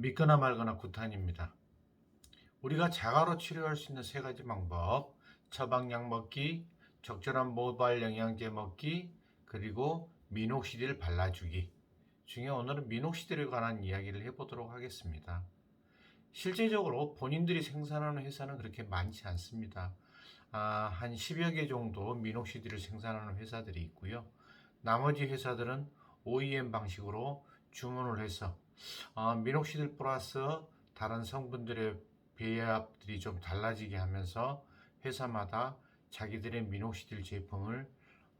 믿거나 말거나 구탄입니다. 우리가 자가로 치료할 수 있는 세 가지 방법. 처방약 먹기, 적절한 모발 영양제 먹기, 그리고 미녹시딜 발라주기. 중에 오늘은 미녹시딜에 관한 이야기를 해보도록 하겠습니다. 실제적으로 본인들이 생산하는 회사는 그렇게 많지 않습니다. 아, 한 10여 개 정도 미녹시딜을 생산하는 회사들이 있고요. 나머지 회사들은 OEM 방식으로 주문을 해서 아, 미녹시딜 플러스 다른 성분들의 배합들이 좀 달라지게 하면서 회사마다 자기들의 미녹시딜 제품을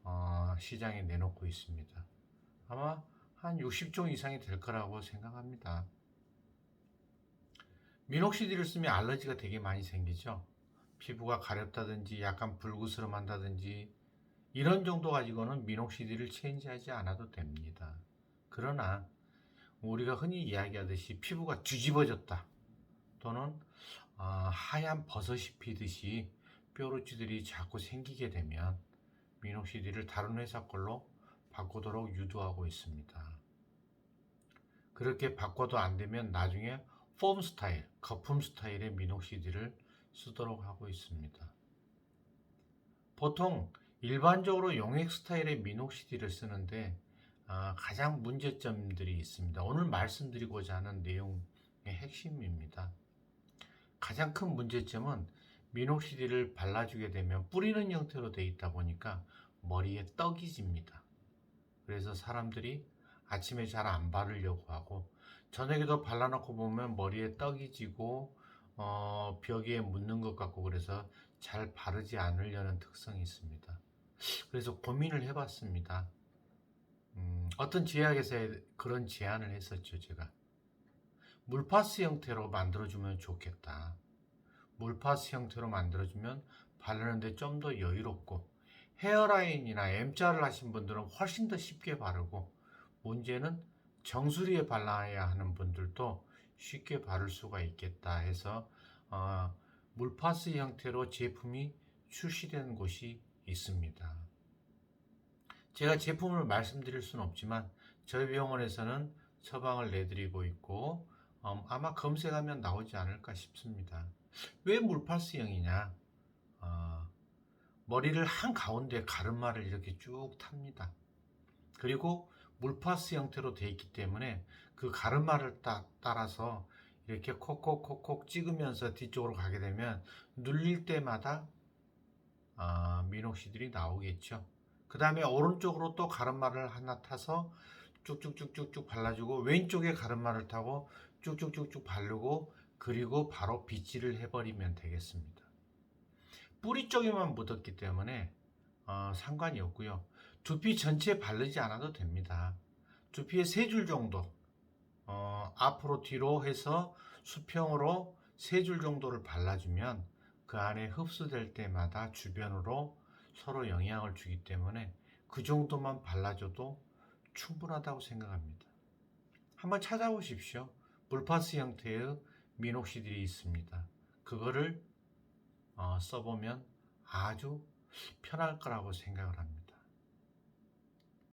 어, 시장에 내놓고 있습니다. 아마 한 60종 이상이 될 거라고 생각합니다. 미녹시딜을 쓰면 알러지가 되게 많이 생기죠. 피부가 가렵다든지 약간 불구스름한다든지 이런 정도 가지고는 미녹시딜을 체인지하지 않아도 됩니다. 그러나 우리가 흔히 이야기하듯이 피부가 뒤집어졌다 또는 아, 하얀 버섯이 피듯이 뾰루지들이 자꾸 생기게 되면 미녹시딜을 다른 회사 걸로 바꾸도록 유도하고 있습니다. 그렇게 바꿔도 안 되면 나중에 폼 스타일, 거품 스타일의 미녹시딜을 쓰도록 하고 있습니다. 보통 일반적으로 용액 스타일의 미녹시딜을 쓰는데 아, 가장 문제점들이 있습니다. 오늘 말씀드리고자 하는 내용의 핵심입니다. 가장 큰 문제점은 미녹시딜을 발라주게 되면 뿌리는 형태로 되어 있다 보니까 머리에 떡이 집니다. 그래서 사람들이 아침에 잘 안 바르려고 하고 저녁에도 발라놓고 보면 머리에 떡이 지고 어, 벽에 묻는 것 같고 그래서 잘 바르지 않으려는 특성이 있습니다. 그래서 고민을 해봤습니다. 음, 어떤 제약에서 그런 제안을 했었죠, 제가. 물파스 형태로 만들어주면 좋겠다. 물파스 형태로 만들어주면 바르는데 좀 더 여유롭고 헤어라인이나 M자를 하신 분들은 훨씬 더 쉽게 바르고 문제는 정수리에 발라야 하는 분들도 쉽게 바를 수가 있겠다 해서 어, 물파스 형태로 제품이 출시된 곳이 있습니다. 제가 제품을 말씀드릴 수는 없지만 저희 병원에서는 처방을 내드리고 있고 음, 아마 검색하면 나오지 않을까 싶습니다. 왜 물파스형이냐? 어, 머리를 한 가운데 가르마를 이렇게 쭉 탑니다. 그리고 물파스 형태로 되어 있기 때문에 그 가르마를 따, 따라서 이렇게 콕콕콕콕 찍으면서 뒤쪽으로 가게 되면 눌릴 때마다 아, 미녹시딜이 나오겠죠. 그 다음에 오른쪽으로 또 가르마를 하나 타서 쭉쭉쭉쭉쭉 발라주고 왼쪽에 가르마를 타고 쭉쭉쭉쭉 바르고 그리고 바로 빗질을 해버리면 되겠습니다. 뿌리 쪽에만 묻었기 때문에 어, 상관이 없고요. 두피 전체에 바르지 않아도 됩니다. 두피에 세 줄 정도 어, 앞으로 뒤로 해서 수평으로 세 줄 정도를 발라주면 그 안에 흡수될 때마다 주변으로 서로 영향을 주기 때문에 그 정도만 발라줘도 충분하다고 생각합니다. 한번 찾아보십시오. 물파스 형태의 미녹시딜이 있습니다. 그거를 어, 써보면 아주 편할 거라고 생각을 합니다.